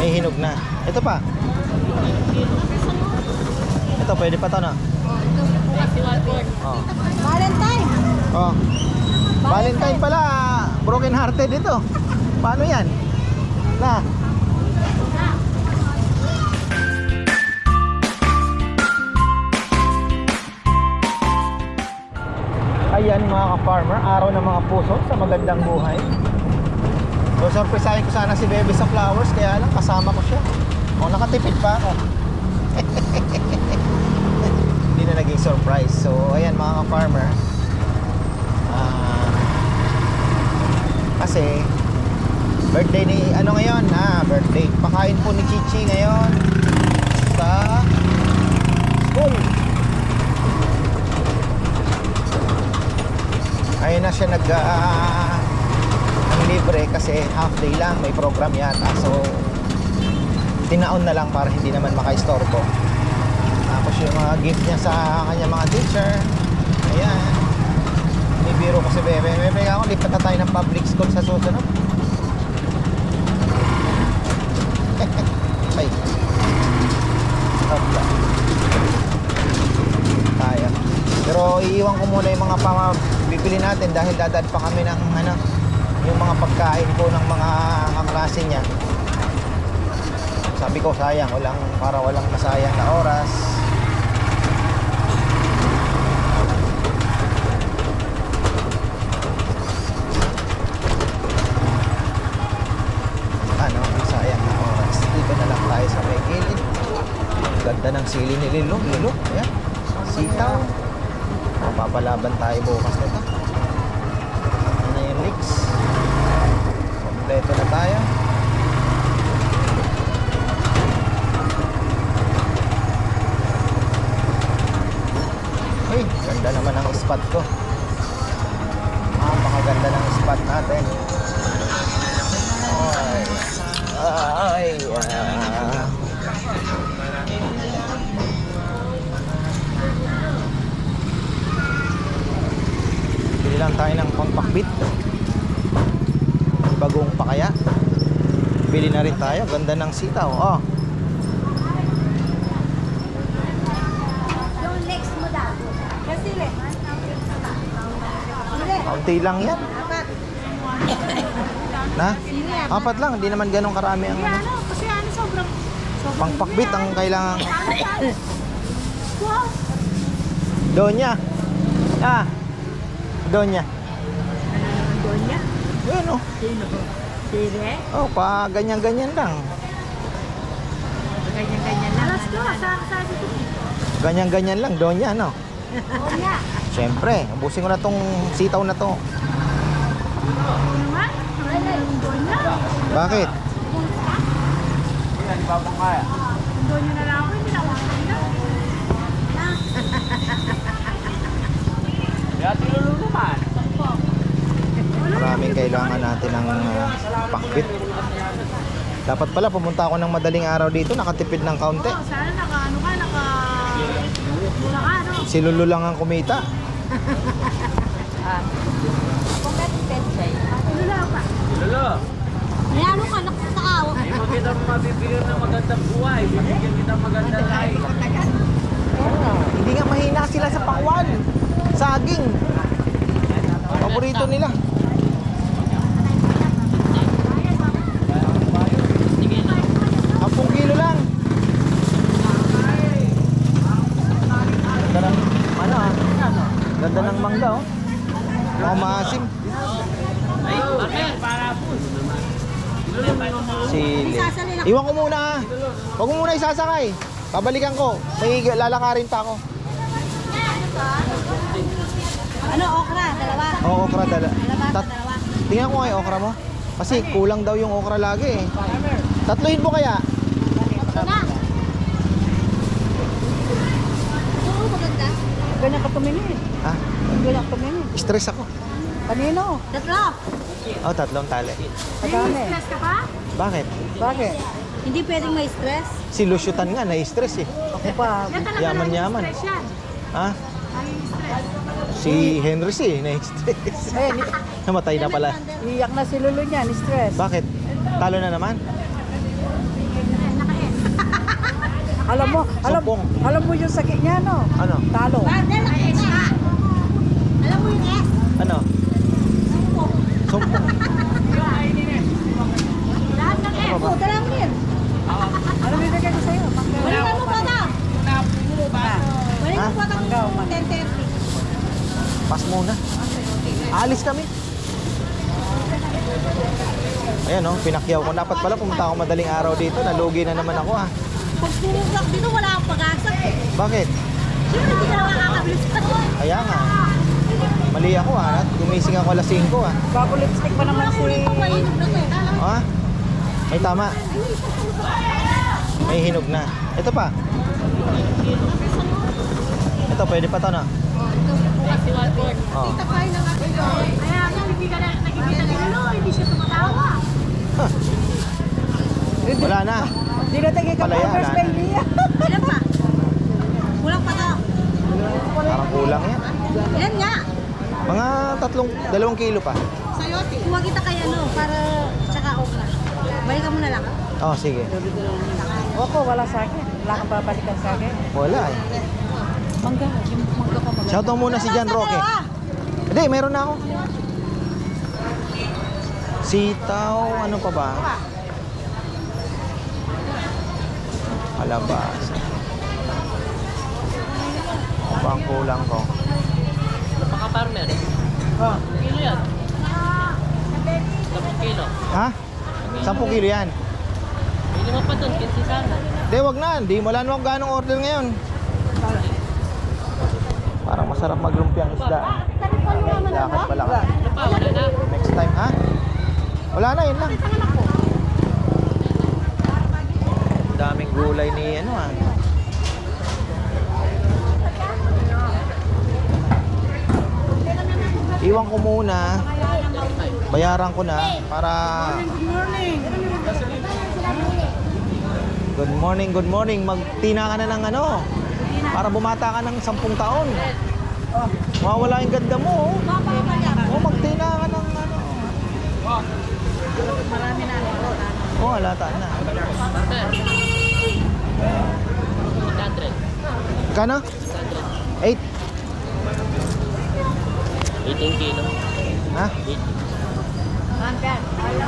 May hinog na. Ito pa. Ito, pwede pa to na. Oh. Valentine. Oh. Valentine pala, broken hearted ito. Paano yan? Na. Ayan mga ka-farmer, araw ng mga puso sa magandang buhay. So, surprisahin ko sana si Bebe sa flowers, kaya lang kasama ko siya. O, nakatipid pa ako. Hindi na naging surprise. So, ayan mga ka-farmer. Ah, kasi, birthday ni, ano ngayon? Ah, birthday. Pakain po ni Chichi ngayon sa school. Ayun na siya nag ang libre kasi half day lang may program yata. So tinaon na lang para hindi naman makaistorbo. Tapos yung mga gift niya sa kanya mga teacher ayan. Nibiro ko si Bebe. Bebe ako lipat na tayo ng public school sa susunod. Ay. Hopla. tayo. Pero iiwan ko muna yung mga pama bibili natin dahil dadad pa kami ng ano yung mga pagkain ko ng mga kaklase niya. Sabi ko sayang walang para walang masayang na oras. Ano sayang na oras. Dito na lang tayo sa may gilid. Ganda ng sili ni Lilo Lilo ayan. Sitaw. Mapapalaban tayo bukas nito. Ano na yung leaks? Kompleto na tayo. Uy, ganda naman ang spot ko. Napakaganda ng spot natin. Ay, ay, ah. Bili lang tayo ng compact bit. Bagong pa kaya. Bili na rin tayo. Ganda ng sitaw. Oh. Kaunti lang yan. Apat. Na? Apat lang. Hindi naman ganun karami ang ano. Ano? Kasi ano sobrang... sobrang Pangpakbit ang kailangan. Donya. Ah. Donya. Donya. Yun oh. Sino? Sile. Oh, pa ganyan-ganyan lang. Ganyan-ganyan lang. Alas ko. Saan sabi ko? Ganyan-ganyan lang. Donya, no? Donya. Siyempre, ubusin ko na tong sitaw na to. Ano nga? Donya. Bakit? Donya na lang ako. Hindi na ako donya. Maraming kailangan natin ng uh, pakbit. Dapat pala pumunta ako ng madaling araw dito, nakatipid ng kaunti. Oo, sana naka ano ka, naka... Mula ka, ano? Si Lulu lang ang kumita. Lolo, May ano ka, nakasakawa. hindi mo kita mabibigyan ng magandang buhay. Bibigyan kita magandang life. Hindi nga mahina sila sa pangwan. Saging. Paborito nila. Ampung kilo lang. Ganda ng, ano ah, ganda ng mangga oh. Mga maasim. Sili. Iwan ko muna ah. Huwag mo muna isasakay. Babalikan ko. May lalakarin pa ako. Ano, okra? Dalawa? Oo, okra dala. Dalawa, Tat. Tingnan ko nga yung okra mo. Kasi kulang daw yung okra lagi eh. Tatluhin mo kaya? Ito na. Oo, maganda. Ganyan ka tumingin. Ganyan ka tumingin. Stress ako. Kanino? Tatlo. Oh, tatlong tali. Kadami. Stress ka pa? Bakit? Bakit? Hindi pwedeng may stress. Si Lusyutan nga, na-stress eh. Ako pa. Yaman-yaman. Ha? Si Henry si, na-stress. Eh, ni- Namatay na pala. iyak na si Lulu niya, ni stress. Bakit? Talo na naman? Alam mo, alam, Sumpong. alam mo yung sakit niya, no? Ano? Talo. Bandel, ang S ka. Alam mo yung S? Ano? Sumpong. Lahat ng S. Oh, dala mo yan. Ano bibigay ko sa'yo? Balikan mo ba ito? Balikan mo o mangga? 10.30. Pas muna. Alis kami. Ayan oh, pinakyaw ko. Dapat pala pumunta ako madaling araw dito. Nalugi na naman ako ah. Pag pumugak dito, wala akong pag-asa. Bakit? Siyempre, hindi ka na makakabilis ka. Kaya nga. Mali ako ah. At Gumising ako alas 5 ah. Bago lipstick pa naman si... Ah? May tama. May hinog na. Ito pa. Ito, pwede pa to na. Oh. Tumatawa. Wala na. Hindi na tagi ka Palaya, pa wala na. niya. Ilan pa? Kulang pa to. Parang kulang yan. Ilan nga? Mga tatlong, dalawang kilo pa. Sayote. Kuha kita kay ano, para tsaka okra. Balikan mo na lang. Oh, sige. Opo, wala sa akin. Wala kang babalikan sa akin. Wala eh. Mangga, yung mangga ka maganda. Shoutout muna si John Roque. Hindi, meron na ako. Sitaw, ano pa ba? Kalabasa. Ano pa ang kulang ko? Napaka-farmer. Oh. Kilo yan. 10 kilo. Ha? 10 kilo yan. Minimum pa dun, 15 sana. Hindi, wag na. Hindi, wala naman ganong order ngayon. Parang masarap maglumpiang isda. Lakad pala ka. Ano pa, wala na. Next time, ha? Wala na, yun lang. Daming gulay ni ano ah. Iwan ko muna. Bayaran ko na para Good morning, good morning. Magtina ka na ng ano? Para bumata ka ng 10 taon. Mawawala yung ganda mo. Oh, oh magtina ka ng ano. Marami na. Oh, halata na. Farmer. 800. Kano? 8. 18 kilo. Ha? 18. Mandan.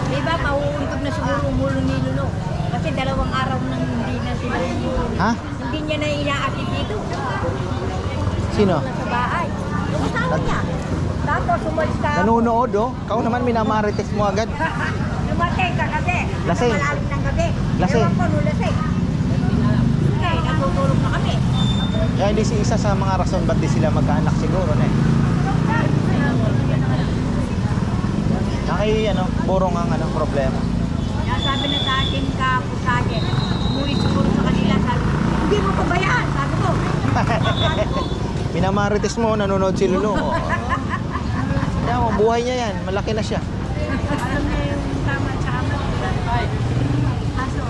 Di ba, mauuntog na siguro umulo ni Lolo. Kasi dalawang araw nang hindi na sila Ha? Hindi niya na inaatid dito. Sino? Sa bahay. Yung asawa niya. Tapos umalis ka. Nanonood oh. Kau naman minamarites mo agad. Lumatay ka kasi. Lasing. Malalim ng gabi. Lasing. Ewan ko, no, lasing. Okay, natutulog na kami. Kaya hindi si isa sa mga rason ba't di sila magkaanak siguro na eh. Naki ano, burong ang ano, problema. Kaya sabi na sa akin kapusaje, umuwi siguro sa kanila. Sabi, hindi mo pabayaan. Sabi ko, Minamarites mo, nanonood si Lulu. Oh. Kaya mo, buhay niya yan. Malaki na siya. alam niya yung tama at saka mali. Kaso,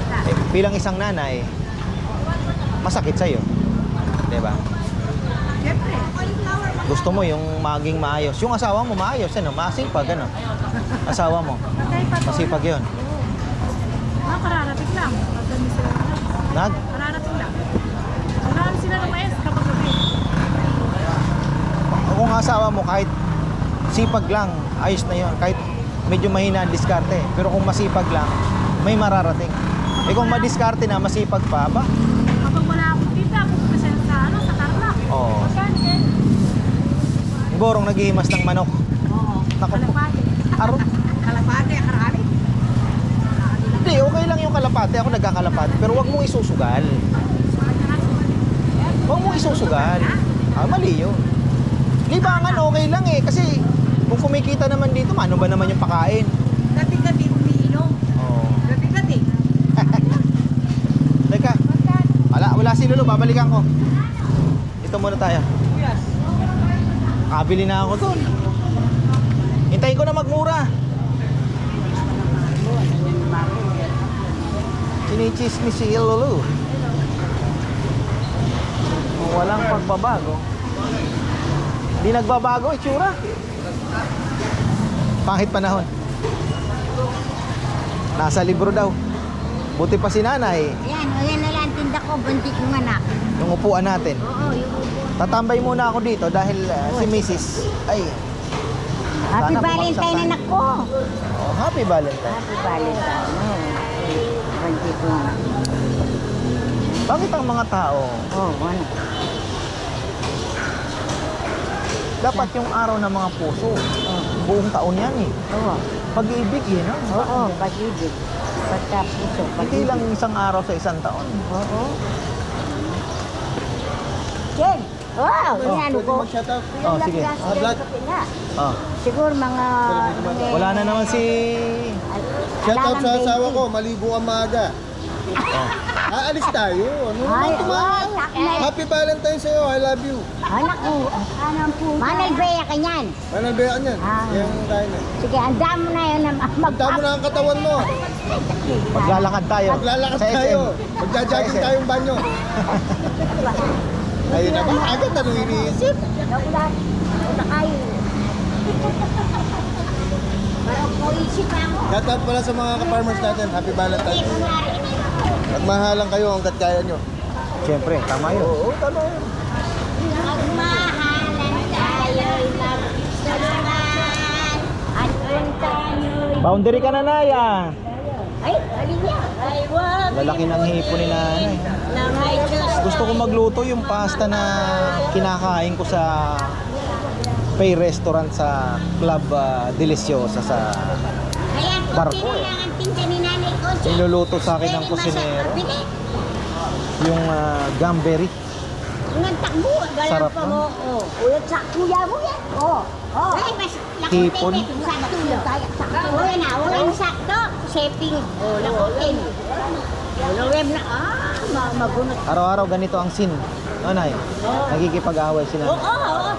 wala. Eh, bilang isang nanay, masakit sa'yo. Di ba? Gusto mo yung maging maayos. Yung asawa mo maayos, ano? Masipag, ano? Asawa mo. Masipag yun. Ah, kararating lang. Pagdami sila na. Nag? Kararating lang. Marami sila ng mais kapag gabi. Kung asawa mo kahit sipag lang, ayos na yun. Kahit medyo mahina ang diskarte. Pero kung masipag lang, may mararating. Eh kung madiskarte na, masipag pa, ba? Kapag wala akong kita, pupunta sila sa ano, sa Tarlac. Oo. Saan din? Yung borong naghihimas ng manok. Oo. Naku. Kalapate. Aro. Kalapate, karami. Hindi, okay lang yung kalapate. Ako nagkakalapate. Pero wag mong isusugal. Huwag mong isusugal. Ah, mali yun. Libangan okay lang eh. Kasi kung kumikita naman dito, ano ba naman yung pakain? Gabi-gabi umiinom. Oo. Gabi-gabi. Teka. Wala, wala si Lolo. Babalikan ko. Dito muna tayo. Yes. Kabili na ako doon. Hintayin ko na magmura. Chinichismis si. Oh, Walang pagbabago. Hindi nagbabago itsura. Pangit panahon. Nasa libro daw. Buti pa si nanay. Ayan, ayan na lang tinda ko, buntik yung anak. Yung upuan natin. Oo, yung. Tatambay muna ako dito dahil uh, si Mrs. Ay, Happy Sana Valentine tayo. anak ko. oh, happy Valentine. Happy Valentine. Oh. Buntik ko nga. Bakit ang mga tao, Oh, ano? dapat yung araw ng mga puso, Oh. buong taon yan eh. Oo. Pag-ibig yun, no? Oo, pag-ibig. Pagka puso, Hindi pag-ibig. lang isang araw sa isang taon. Oo. Jen! Wow! Oh, Yan, ano ko? Oh, sige. Ah, vlog. Oh. Siguro mga... Wala na naman si... Shout out sa asawa ko, maligo ang maaga. Aalis tayo. Ano Ay, ay, Happy Valentine sa'yo. I love you. anak ko. Anong po? Manal Bea ka niyan. Manang ba yan? Ah. Yan tayo na. Sige, anda mo na yun mag... Tama na ang katawan mo. Maglalakad tayo. Maglalakad tayo. SM. tayong banyo. Ayun na ba? Agad ano iniisip? Nakulat. Una kayo. Parang ko isip ako. Shout out pala sa mga ka-farmers natin. Happy Valentine. Magmahalan kayo hanggat kaya nyo. Siyempre, tama yun. Oo, tama yun. Magmahalan tayo magtulungan at kung tayo'y... Boundary ka na, Naya. Ay, alin niya? Ay, wag Lalaki ng hipo ni nanay. Gusto ko magluto yung pasta na kinakain ko sa Pay Restaurant sa Club ah, Deliciosa sa kunti eh. Niluluto sa akin ng kusinero. Bili. yung ah, gamberry. Ang takbo, galang Sarap pa mo. Oh. Ulat sa kuya mo yan. Oh. Oh. Ay, mas Hipon. lakutin eh. Sakto yun. Ulan na, ulan sakto. Shaping. Oh, lakutin. Ulo web na. Ah, ma- magunot. Araw-araw ganito ang sin. Nanay, nagkikipag-away sila. Oo, oo.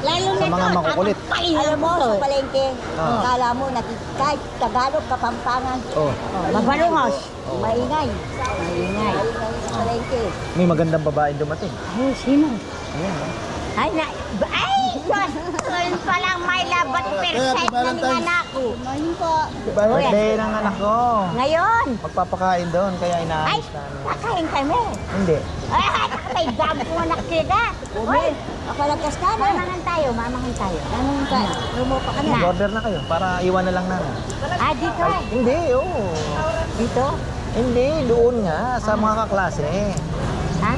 Lalo Sa na mga doon, makukulit. Alam mo, sa palengke, Ah. kala mo, nakik- kahit Tagalog, Kapampangan, Oh, Mabalungos. maingay. Maingay. Sa palengke. may magandang babae dumating. Ay, sino? Ayan, oh. Ay, na, ay, Diyos! Pa may labat percent na Valentine's. anak ko. Ngayon po, Birthday ng anak ko. Ngayon! Magpapakain doon, kaya Ay, inaayos namin. kakain kami. Hindi. Ay, may dam ko anak sila. Uy, kapalagas ka na. mamangan tayo, mamangan tayo. Anong ka? Lumupa ka na. Order na kayo para iwan na lang namin. Ah, dito ay. Hindi, oo. Dito? Hindi, doon nga, sa mga kaklase. Ha?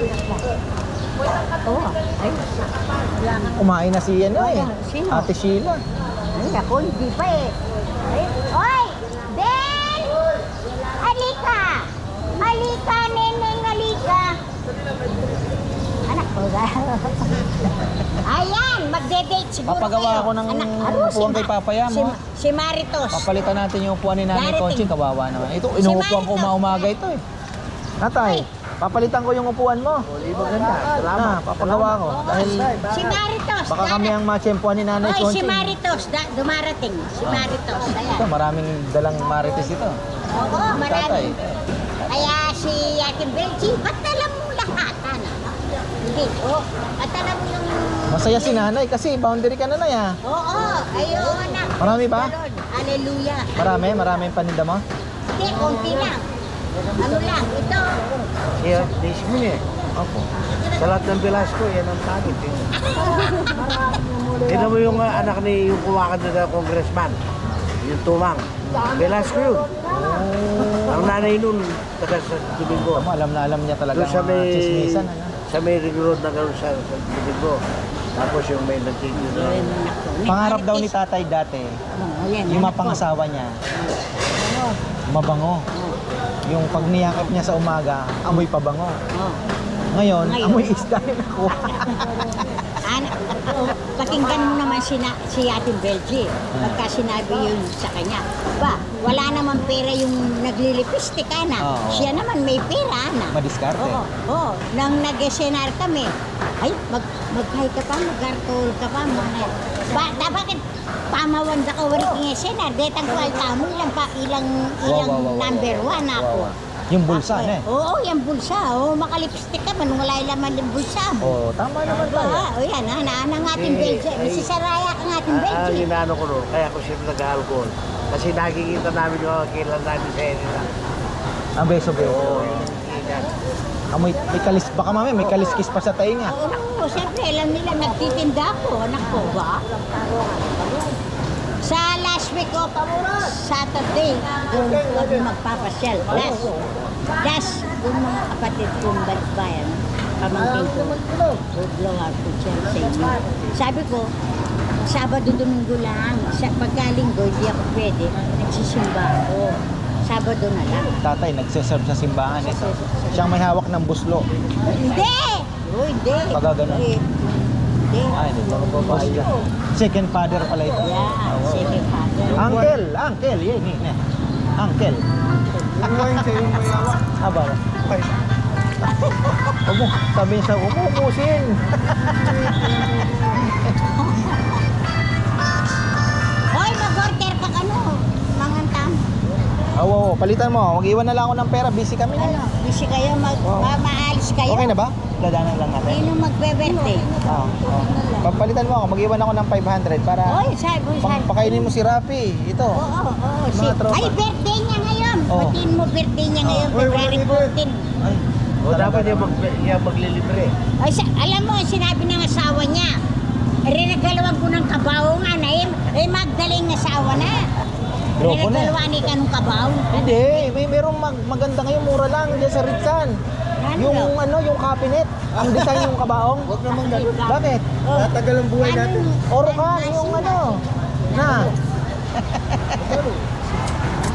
Oo. Ay, Kumain na si ano eh. Sino? Ate Sheila. Ay, ako, hindi pa eh. Oy! Ben! Halika! Halika, neneng, halika! Anak ko, Ayan, magde-date siguro Papagawa kayo. ako ng Anak, ano, upuan si- kay Papayam, Si, oh. si Maritos. Papalitan natin yung upuan ni Nanay Darating. Kawawa naman. Ito, inuupuan ko Marito. umaumaga ito eh. Natay, papalitan ko yung upuan mo. Maganda. Na, papagawa ko. Dahil Si Maritos. baka kami ang matsyempuan ni Nanay Oy, si. Maritos, da- dumarating. Si Maritos. Ayan. Ito, maraming dalang marites ito. Oo, Tatay. marami. Kaya si Ate Belchi, ba't alam mo lahat, ano? Hindi, oo. Ba't alam mo yung... Masaya si Nanay kasi boundary ka na na ya. Oo, ayaw anak. Marami ba? Ganon. Hallelujah. Marami, marami yung paninda mo. Hindi, konti lang. Ano lang, ito. Yeah, this minute. Opo. Sa lahat ng Velasco, yan ang. Eh. Tignan mo yung uh, anak ni yung kumakad na congressman. Yung tumang. Velasco yun. Ang nanay nun, taga sa Domingo. Tama, alam na alam niya talaga Doon sa ang may, mga chismisan. Ano? sa may ring road na gano'n sa, sa Domingo. Tapos yung may nagtigil na. Pangarap daw ni tatay dati, Oo, yan, yung mapangasawa niya, mabango. Yung pag niyakap niya sa umaga, amoy pabango. Oo. Ngayon, Ngayon. amoy isda yung nakuha. Oh, pakinggan mo naman si, na, si Ate Belgi. Pagka sinabi yun sa kanya. Ba, wala naman pera yung naglilipistik ka na. Oo. Siya naman may pera na. Madiskarte. Oo, oo. Nang nag-senar kami, ay, mag, mag-hi ka pa, mag-gartol ka pa, mga. Ba, da, bakit pamawan da ka wari kong senar? Detang ko ay tamo ilang pa, ilang, Wow, ilang wow, wow, wow. number one ako. Wow, wow. Yung bulsa, Ako, ne? Oo, yung bulsa. Oo, makalipstick ka man, wala laman yung bulsa Oh, mo. tama naman tayo. Ah, o yan, ah, na, ng ating Eh, Belgium. ay- Si Saraya ang ating Ang Belgium. inaano ko no, kaya ako siyempre nag-alcohol. Kasi nakikita namin yung mga kailan namin sa Edina. Ang beso beso. Oo. Amoy, may kalis, baka mamaya may kaliskis pa sa tainga. Oo, siyempre alam nila nagtitinda ako, anak ko ba? Sa week of Saturday, doon kami magpapasyal. Last, last, doon mga kapatid kong balikbayan, pamangkin ko, blow out ko siya sa inyo. Sabi ko, Sabado, Domingo lang. Sa pagkalinggo, hindi ako pwede. Nagsisimba ako. Sabado na lang. Tatay, nagseserve sa simbahan ito. Siyang may hawak ng buslo. Hindi! Oh, hindi. Pagka ganun. Eh, Hindi. Ay, hindi ko babae. Second father pala ito. Yeah, second father. Uncle, uncle, yun, yun, yun. Uncle. Ngayon sa yung may hawak. Aba. Huwag mo, sabi niya sa umuubusin. Hoy, mag-order ka ano? Mangantam. Oo, oo, palitan mo. Mag-iwan na lang ako ng pera. Busy kami Ano, na. busy kayo, mag, Wow. ma- maalis kayo. Okay na ba? Dadanan lang natin. Sino magbe-birthday? Oo. oo. Papalitan mo ako. Mag-iwan ako ng 500 para Hoy, sabi, sabi. pakainin mo si Rapi. Ito. Oo, oo, oo. Si, Mga tropa. ay, birthday niya ngayon. Oo. Batiin mo birthday niya ngayon, Hoy, February wala 14. Ay, O dapat yung, mag, yung maglilibre. Ay, sa, alam mo, sinabi ng asawa niya, rinagalawan ko ng kabaongan, eh, eh magdaling asawa na. Loko na. Rinagalawan ni ka ng kabaw. Hindi, may merong mag, maganda ngayon, mura lang diyan sa Ritsan. Yung daw? ano, yung cabinet, ang design yung kabaong. Huwag naman ganun. Bakit? Oh, Tatagal ang buhay ano, natin. Oro ka, yung ano. Na.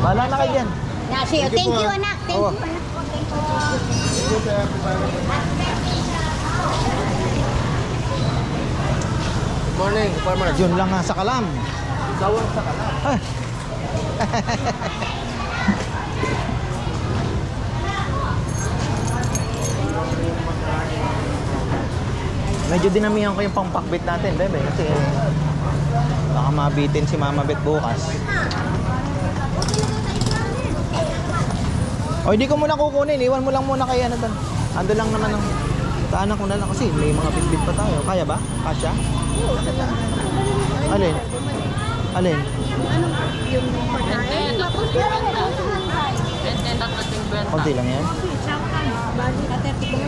Wala na kayo dyan. Nasi, oh, thank you anak, thank Oo. you anak. Good morning, farmer. Yun lang nga sa kalam. Sawang sa kalam. Medyo dinamihan ko yung pangpakbit natin, bebe. Kasi baka mabitin si Mama Bet bukas. O, hindi ko muna kukunin. Iwan mo lang muna kay ano doon. Ando lang naman ang daanan ko na lang kasi may mga bitbit pa tayo. Kaya ba? Kasya? Alin? Alin? Konti lang yan.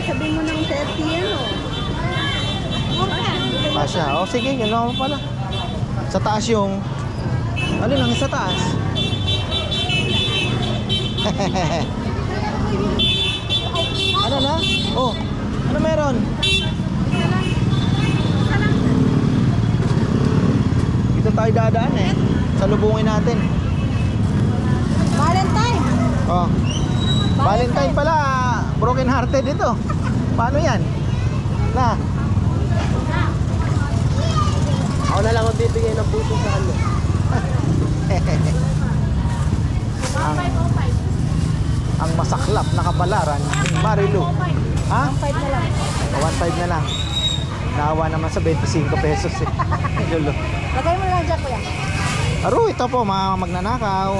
Sabi mo ng 30 yan, oh. Kasya. O sige, yun lang pala. Sa taas yung... Alin lang sa taas? ano na? Oh, ano meron? Dito tayo dadaan eh. Salubungin natin. Valentine! Oh. Valentine pala, broken hearted ito. Paano yan? Na? Ako na lang ang bibigay ng puso sa kanya. ang, ang masaklap na kabalaran ni Marilu. Ha? 5 na lang. 1.5 na lang. Naawa naman sa 25 pesos eh. Lolo. Lagay mo lang dyan, kuya. Aro, ito po mga magnanakaw.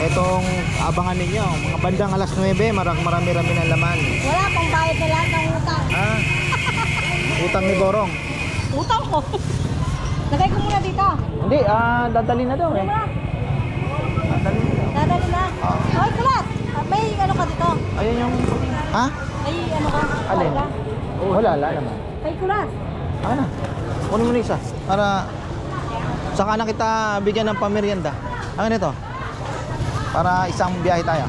Etong abangan ninyo, mga bandang alas 9, marang marami-rami ng laman. Wala, pang bayad na lahat ng utang. Ha? Utang ni Borong. Utang ko. Lagay ko muna dito. Hindi, ah, dadali na daw eh. Dadali na. Dadali na. Ah. Hoy, kulat! Ah, May ano ka dito? Ayun yung... Ha? May ano ka? Alin? Wala. Wala, wala naman. Kay kulat. Ano? Kunin mo na isa. Para saka na kita bigyan ng pamerienda. Ano nito? Para isang biyahe tayo.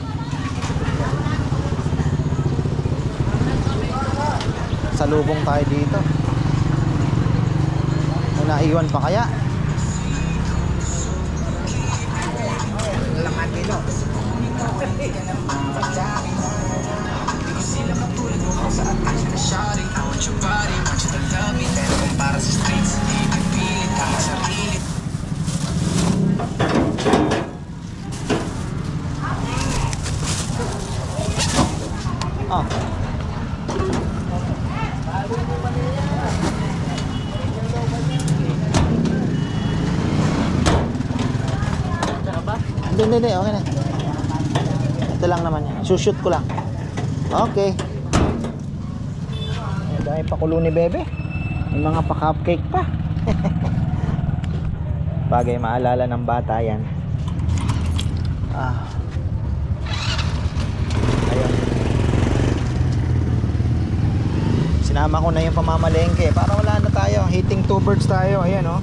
Salubong tayo dito. Naiwan pa kaya? Ah. Isushoot ko lang. Okay. Ay, dahil pakulo ni Bebe. May mga pa-cupcake pa. Bagay maalala ng bata yan. Ah. Ayun. Sinama ko na yung pamamalengke para wala na tayo. Hitting two birds tayo. Ayan oh.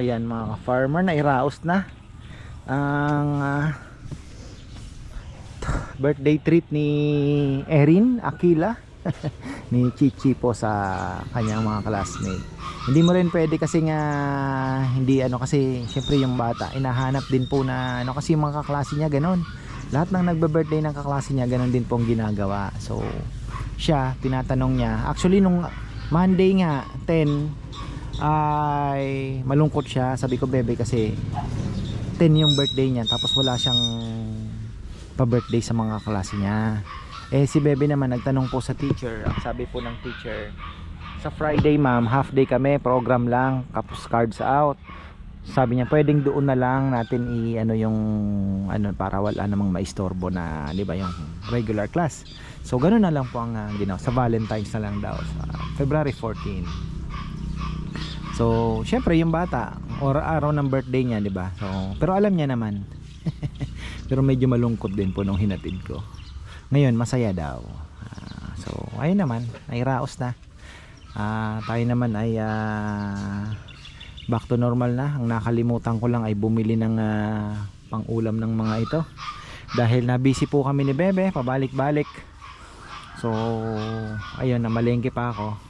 Ayan mga farmer na iraos na ang ah, birthday treat ni Erin Aquila ni Chichi po sa kanyang mga classmate. Hindi mo rin pwede kasi nga hindi ano kasi syempre yung bata inahanap din po na ano kasi mga kaklase niya ganun. Lahat ng nagbe-birthday ng kaklase niya ganun din pong ginagawa. So siya tinatanong niya. Actually nung Monday nga 10 ay malungkot siya. Sabi ko bebe kasi 10 yung birthday niya tapos wala siyang pa-birthday sa mga klase niya. Eh si Bebe naman nagtanong po sa teacher. Ang sabi po ng teacher, sa Friday ma'am, half day kami, program lang, tapos cards out. Sabi niya, pwedeng doon na lang natin i ano yung ano para wala namang maistorbo na, 'di ba, yung regular class. So ganoon na lang po ang uh, ginawa sa Valentine's na lang daw sa February 14. So, syempre yung bata, or araw ng birthday niya, 'di ba? So, pero alam niya naman. pero medyo malungkot din po nung hinatid ko. Ngayon, masaya daw. Ah, so, ayun naman, nairaos na. Ah, tayo naman ay ah, back to normal na. Ang nakalimutan ko lang ay bumili ng ah, pang-ulam ng mga ito. Dahil na busy po kami ni Bebe, pabalik-balik. So, ayun, namalengke pa ako.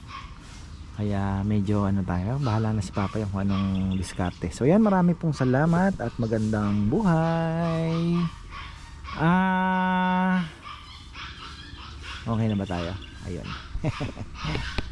Kaya medyo ano tayo, bahala na si Papa yung kung anong diskarte. So yan, marami pong salamat at magandang buhay. Ah Okay na ba tayo? Ayun.